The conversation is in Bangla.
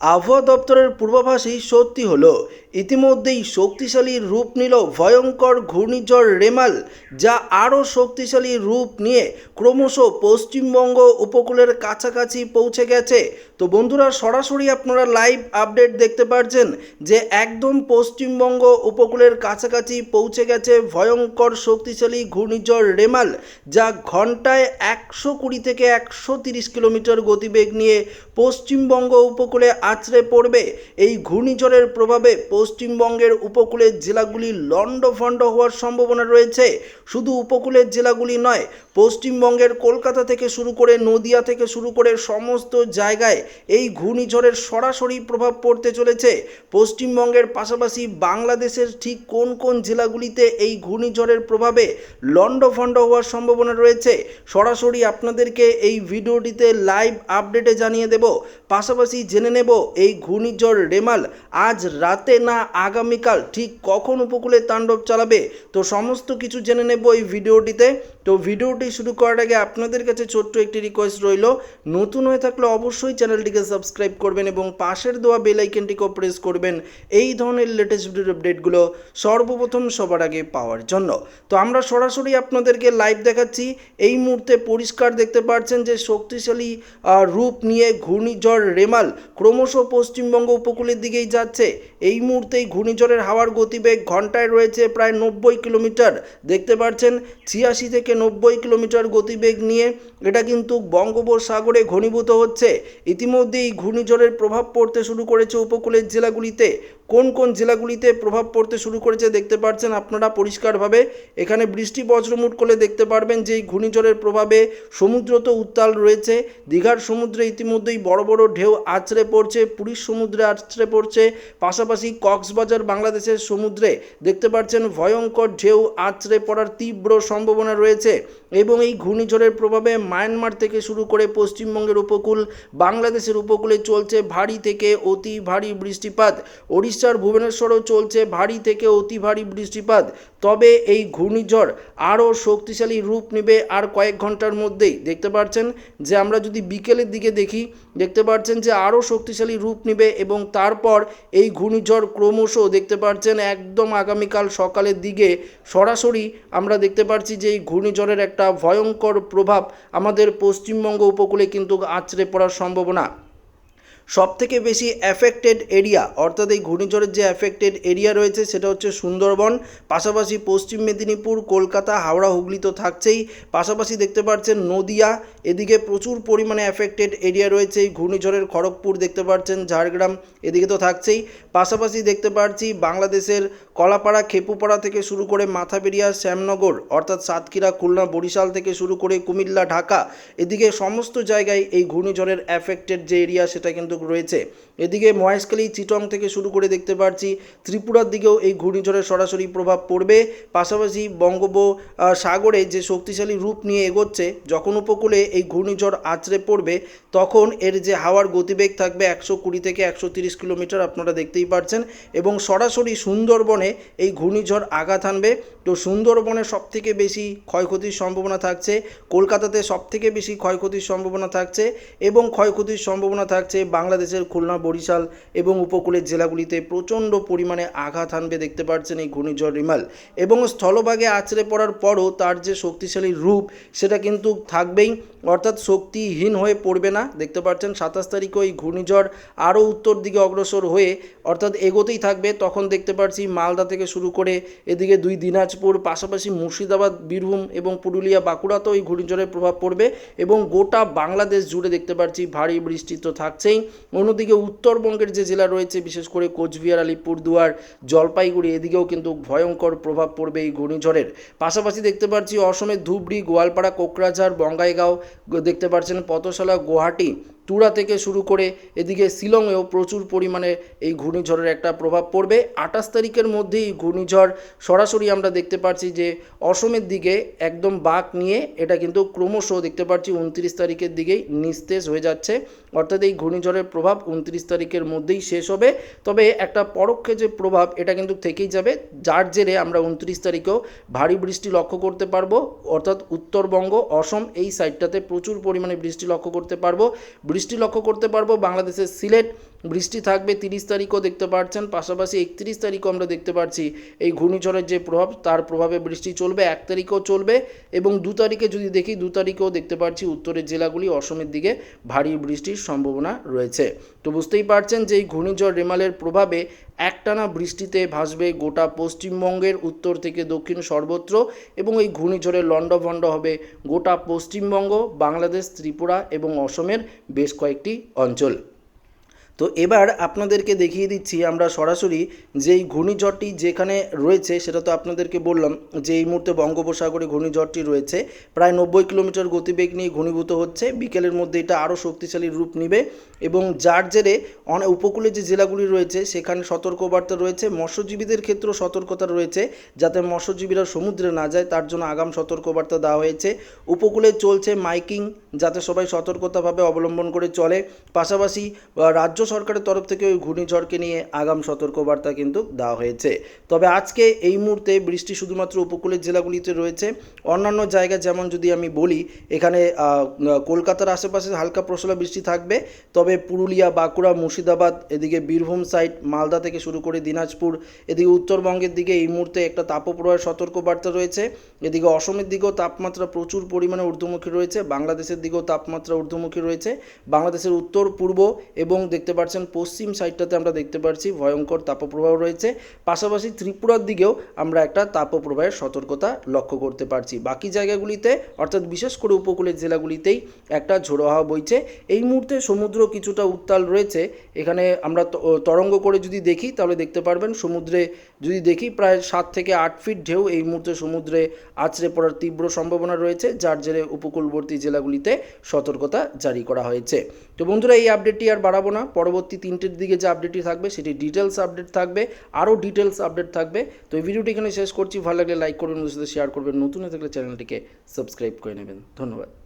আবহাওয়া দপ্তরের পূর্বাভাসই সত্যি হলো, ইতিমধ্যেই শক্তিশালী রূপ নিল ভয়ঙ্কর ঘূর্ণিঝড় রেমাল, যা আরও শক্তিশালী রূপ নিয়ে ক্রমশ পশ্চিমবঙ্গ উপকূলের কাছাকাছি পৌঁছে গেছে। তো বন্ধুরা, সরাসরি আপনারা লাইভ আপডেট দেখতে পারছেন যে একদম পশ্চিমবঙ্গ উপকূলের কাছাকাছি পৌঁছে গেছে ভয়ঙ্কর শক্তিশালী ঘূর্ণিঝড় রেমাল, যা ঘন্টায় একশো কুড়ি থেকে একশো তিরিশ কিলোমিটার গতিবেগ নিয়ে পশ্চিমবঙ্গ উপকূলে আছড়ে পড়বে। এই ঘূর্ণিঝড়ের প্রভাবে পশ্চিমবঙ্গের উপকূলের জেলাগুলি লণ্ডভণ্ড হওয়ার সম্ভাবনা রয়েছে। শুধু উপকূলের জেলাগুলি নয়, পশ্চিমবঙ্গের কলকাতা থেকে শুরু করে নদিয়া থেকে শুরু করে সমস্ত জায়গায় এই ঘূর্ণিঝড়ের সরাসরি প্রভাব পড়তে চলেছে। পশ্চিমবঙ্গের পাশাপাশি বাংলাদেশের ঠিক কোন কোন জেলাগুলিতে এই ঘূর্ণিঝড়ের প্রভাবে লণ্ডভণ্ড হওয়ার সম্ভাবনা রয়েছে, সরাসরি আপনাদেরকে এই ভিডিওটিতে লাইভ আপডেটে জানিয়ে দেব। পাশাপাশি জেনে নেব এই ঘূর্ণিঝড় রেমাল আজ রাতে না আগামীকাল ঠিক কখন উপকূলে তাণ্ডব চালাবে? তো সমস্ত কিছু জেনে নেব এই ভিডিওটিতে। তো ভিডিওটি শুরু করার আগে আপনাদের কাছে ছোট্ট একটি রিকোয়েস্ট রইল। নতুন হয়ে থাকলে অবশ্যই চ্যানেলটিকে সাবস্ক্রাইব করবেন এবং পাশের দেওয়া বেল আইকনটিকেও প্রেস করবেন। এই ধরনের লেটেস্ট ভিডিওর আপডেটগুলো সর্বপ্রথম সবার আগে পাওয়ার জন্য। তো আমরা সরাসরি আপনাদেরকে লাইভ দেখাচ্ছি। এই মুহূর্তে পরিষ্কার দেখতে পাচ্ছেন যে শক্তিশালী রূপ নিয়ে ঘূর্ণিঝড় রেমাল ক্রমশ পশ্চিমবঙ্গ উপকূলের দিকেই যাচ্ছে। এই মুহূর্তেই ঘূর্ণিঝড়ের হাওয়ার গতিবেগ ঘন্টায় রয়েছে প্রায় নব্বই কিলোমিটার। দেখতে পাচ্ছেন, ছিয়াশি থেকে নব্বই কিলোমিটার গতিবেগ নিয়ে এটা কিন্তু বঙ্গোপসাগরে ঘনীভূত হচ্ছে। ইতিমধ্যেই ঘূর্ণিঝড়ের প্রভাব পড়তে শুরু করেছে উপকূলের জেলাগুলিতে। কোন কোন জেলাগুলিতে প্রভাব পড়তে শুরু করেছে দেখতে পাচ্ছেন আপনারা পরিষ্কারভাবে। এখানে বৃষ্টি বজ্রমুট করলে দেখতে পারবেন যে এই ঘূর্ণিঝড়ের প্রভাবে সমুদ্র তো উত্তাল রয়েছে। দীঘার সমুদ্রে ইতিমধ্যেই বড় বড় ঢেউ আছড়ে পড়ছে, পুরীর সমুদ্রে আছড়ে পড়ছে, পাশাপাশি কক্সবাজার বাংলাদেশের সমুদ্রে দেখতে পাচ্ছেন ভয়ঙ্কর ঢেউ আছড়ে পড়ার তীব্র সম্ভাবনা রয়েছে এবং এই ঘূর্ণিঝড়ের প্রভাবে মায়ানমার থেকে শুরু করে পশ্চিমবঙ্গের উপকূল, বাংলাদেশের উপকূলে চলছে ভারী থেকে অতি ভারী বৃষ্টিপাত। ওড়িশার ভুবনেশ্বরেও চলছে ভারী থেকে অতি ভারী বৃষ্টিপাত। তবে এই ঘূর্ণিঝড় আরও শক্তিশালী রূপ নেবে আর কয়েক ঘণ্টার মধ্যেই। দেখতে পাচ্ছেন যে আমরা যদি বিকেলের দিকে দেখি, দেখতে পাচ্ছেন যে আরও শক্তিশালী রূপ নেবে এবং তারপর এই ঘূর্ণিঝড় ক্রমশ দেখতে পাচ্ছেন একদম আগামীকাল সকালের দিকে। সরাসরি আমরা দেখতে পাচ্ছি যে এই ঘূর্ণিঝড়ের একটা ভয়ঙ্কর প্রভাব আমাদের পশ্চিমবঙ্গ উপকূলে কিন্তু আছড়ে পড়ার সম্ভাবনা। সব থেকে বেশি অ্যাফেক্টেড এরিয়া অর্থাৎ এই ঘূর্ণিঝড়ের যে অ্যাফেক্টেড এরিয়া রয়েছে, সেটা হচ্ছে সুন্দরবন, পাশাপাশি পশ্চিম মেদিনীপুর, কলকাতা, হাওড়া, হুগলি তো থাকছেই। পাশাপাশি দেখতে পাচ্ছেন নদিয়া, এদিকে প্রচুর পরিমাণে অ্যাফেক্টেড এরিয়া রয়েছে এই ঘূর্ণিঝড়ের খড়গপুর, দেখতে পাচ্ছেন ঝাড়গ্রাম, এদিকে তো থাকছেই। পাশাপাশি দেখতে পাচ্ছি বাংলাদেশের কলাপাড়া খেপুপাড়া থেকে শুরু করে মাথাবেরিয়া, শ্যামনগর, অর্থাৎ সাতক্ষীরা, খুলনা, বরিশাল থেকে শুরু করে কুমিল্লা, ঢাকা, এদিকে সমস্ত জায়গায় এই ঘূর্ণিঝড়ের অ্যাফেক্টেড যে এরিয়া সেটা কিন্তু রয়েছে। এদিকে মহেশখালী, চিটং থেকে শুরু করে দেখতে পাচ্ছি ত্রিপুরার দিকেও এই ঘূর্ণিঝড়ের সরাসরি প্রভাব পড়বে। পাশাপাশি বঙ্গোপ সাগরে যে শক্তিশালী রূপ নিয়ে এগোচ্ছে, যখন উপকূলে এই ঘূর্ণিঝড় আছড়ে পড়বে, তখন এর যে হাওয়ার গতিবেগ থাকবে একশো কুড়ি থেকে একশো তিরিশ কিলোমিটার, আপনারা দেখতেই পাচ্ছেন এবং সরাসরি সুন্দরবনে এই ঘূর্ণিঝড় আঘাত আনবে। তো সুন্দরবনে সব থেকে বেশি ক্ষয়ক্ষতির সম্ভাবনা থাকছে, কলকাতাতে সব থেকে বেশি ক্ষয়ক্ষতির সম্ভাবনা থাকছে এবং ক্ষয়ক্ষতির সম্ভাবনা থাকছে বাংলাদেশের খুলনা, বরিশাল এবং উপকূলের জেলাগুলিতে প্রচণ্ড পরিমাণে আঘাত আনবে দেখতে পাচ্ছেন এই ঘূর্ণিঝড় রিমাল। এবং স্থলভাগে আছড়ে পড়ার পরও তার যে শক্তিশালী রূপ সেটা কিন্তু থাকবেই, অর্থাৎ শক্তিহীন হয়ে পড়বে না। দেখতে পাচ্ছেন সাতাশ তারিখে এই ঘূর্ণিঝড় আরও উত্তর দিকে অগ্রসর হয়ে অর্থাৎ এগোতেই থাকবে। তখন দেখতে পাচ্ছি মালদা থেকে শুরু করে এদিকে দুই দিনাজপুর, পাশাপাশি মুর্শিদাবাদ, বীরভূম এবং পুরুলিয়া, বাঁকুড়াতেও এই ঘূর্ণিঝড়ের প্রভাব পড়বে এবং গোটা বাংলাদেশ জুড়ে দেখতে পাচ্ছি ভারী বৃষ্টি তো থাকছেই। অন্যদিকে উত্তরবঙ্গের যে জেলা রয়েছে, বিশেষ করে কোচবিহার, আলিপুরদুয়ার, জলপাইগুড়ি, এদিকেও কিন্তু ভয়ঙ্কর প্রভাব পড়বে এই ঘূর্ণিঝড়ের। পাশাপাশি দেখতে পাচ্ছি অসমের ধুবড়ি, গোয়ালপাড়া, কোকরাঝাড়, বঙ্গাইগাঁও, দেখতে পাচ্ছেন পথশালা, গুয়াহাটি তুরা থেকে শুরু করে এদিকে শিলংয়েও প্রচুর পরিমাণে এই ঘূর্ণিঝড়ের একটা প্রভাব পড়বে। আঠাশ তারিখের মধ্যেই ঘূর্ণিঝড় সরাসরি আমরা দেখতে পাচ্ছি যে অসমের দিকে একদম বাঁক নিয়ে এটা কিন্তু ক্রমশ দেখতে পাচ্ছি উনত্রিশ তারিখের দিকেই নিস্তেজ হয়ে যাচ্ছে। অর্থাৎ এই ঘূর্ণিঝড়ের প্রভাব উনত্রিশ তারিখের মধ্যেই শেষ হবে। তবে একটা পরোক্ষে যে প্রভাব এটা কিন্তু থেকেই যাবে। যার জেরে আমরা উনত্রিশ তারিখেও ভারী বৃষ্টি লক্ষ্য করতে পারব। অর্থাৎ উত্তরবঙ্গ, অসম এই সাইডটাতে প্রচুর পরিমাণে বৃষ্টি লক্ষ্য করতে পারব। বৃষ্টি লক্ষ্য করতে পারব। বাংলাদেশের সিলেট বৃষ্টি থাকবে তিরিশ তারিখও দেখতে পাচ্ছেন পাশাপাশি একত্রিশ তারিখও আমরা দেখতে পাচ্ছি এই ঘূর্ণিঝড়ের যে প্রভাব, তার প্রভাবে বৃষ্টি চলবে, এক তারিখেও চলবে এবং দু তারিখে যদি দেখি, দু তারিখেও দেখতে পাচ্ছি উত্তরের জেলাগুলি, অসমের দিকে ভারী বৃষ্টির সম্ভাবনা রয়েছে। তো বুঝতেই পারছেন যে এই ঘূর্ণিঝড় রেমালের প্রভাবে একটানা বৃষ্টিতে ভাসবে গোটা পশ্চিমবঙ্গের উত্তর থেকে দক্ষিণ সর্বত্র এবং এই ঘূর্ণিঝড়ের লণ্ডভণ্ড হবে গোটা পশ্চিমবঙ্গ, বাংলাদেশ, ত্রিপুরা এবং অসমের বেশ কয়েকটি অঞ্চল। তো এবার আপনাদেরকে দেখিয়ে দিচ্ছি আমরা সরাসরি যেই ঘূর্ণিঝড়টি যেখানে রয়েছে সেটা তো আপনাদেরকে বললাম যে এই মুহূর্তে বঙ্গোপসাগরে ঘূর্ণিঝড়টি রয়েছে। প্রায় নব্বই কিলোমিটার গতিবেগ নিয়ে ঘনীভূত হচ্ছে। বিকেলের মধ্যে এটা আরও শক্তিশালী রূপ নেবে এবং যার জেরে অনেক উপকূলে যে জেলাগুলি রয়েছে সেখানে সতর্কবার্তা রয়েছে। মৎস্যজীবীদের ক্ষেত্রেও সতর্কতা রয়েছে যাতে মৎস্যজীবীরা সমুদ্রে না যায় তার জন্য আগাম সতর্কবার্তা দেওয়া হয়েছে। উপকূলে চলছে মাইকিং যাতে সবাই সতর্কতাভাবে অবলম্বন করে চলে। পাশাপাশি আহ, রাজ্য সরকারের তরফ থেকে ওই ঘূর্ণিঝড়কে নিয়ে আগাম সতর্কবার্তা কিন্তু দেওয়া হয়েছে। তবে আজকে এই মুহূর্তে বৃষ্টি শুধুমাত্র উপকূলের জেলাগুলিতে রয়েছে। অন্যান্য জায়গা যেমন যদি আমি বলি, এখানে কলকাতার আশেপাশে হালকা প্রশলা বৃষ্টি থাকবে। তবে পুরুলিয়া, বাঁকুড়া, মুর্শিদাবাদ, এদিকে বীরভূম সাইড মালদা থেকে শুরু করে দিনাজপুর, এদিকে উত্তরবঙ্গের দিকে এই মুহূর্তে একটা তাপপ্রবাহের সতর্কবার্তা রয়েছে। এদিকে অসমের দিকেও তাপমাত্রা প্রচুর পরিমাণে ঊর্ধ্বমুখী রয়েছে। বাংলাদেশের দিকেও তাপমাত্রা ঊর্ধ্বমুখী রয়েছে। বাংলাদেশের উত্তর, পূর্ব এবং দেখতে পাচ্ছেন, পশ্চিম সাইডটাতে আমরা দেখতে পাচ্ছি ভয়ঙ্কর তাপপ্রবাহ রয়েছে। পাশাপাশি ত্রিপুরার দিকেও আমরা একটা তাপপ্রবাহের সতর্কতা লক্ষ্য করতে পারছি। বাকি জায়গাগুলিতে, অর্থাৎ বিশেষ করে উপকূলের জেলাগুলিতেই একটা ঝোড়ো হাওয়া বইছে। এই মুহূর্তে সমুদ্র কিছুটা উত্তাল রয়েছে। এখানে আমরা তরঙ্গ করে যদি দেখি, তাহলে দেখতে পারবেন সমুদ্রে যদি দেখি প্রায় সাত থেকে আট ফিট ঢেউ এই মুহূর্তে সমুদ্রে আছড়ে পড়ার তীব্র সম্ভাবনা রয়েছে, যার জেরে উপকূলবর্তী জেলাগুলিতে সতর্কতা জারি করা হয়েছে। তো বন্ধুরা, এই আপডেটটি আর বাড়াবো না। পরবর্তী তিনটের দিকে যে আপডেটটি থাকবে, সেটি ডিটেলস আপডেট থাকবে, আরও ডিটেলস আপডেট থাকবে। তো এই ভিডিওটি এখানে শেষ করছি। ভালো লাগলে লাইক করবেন সাথে শেয়ার করবেন। নতুন থাকলে চ্যানেলটিকে সাবস্ক্রাইব করে নেবেন। ধন্যবাদ।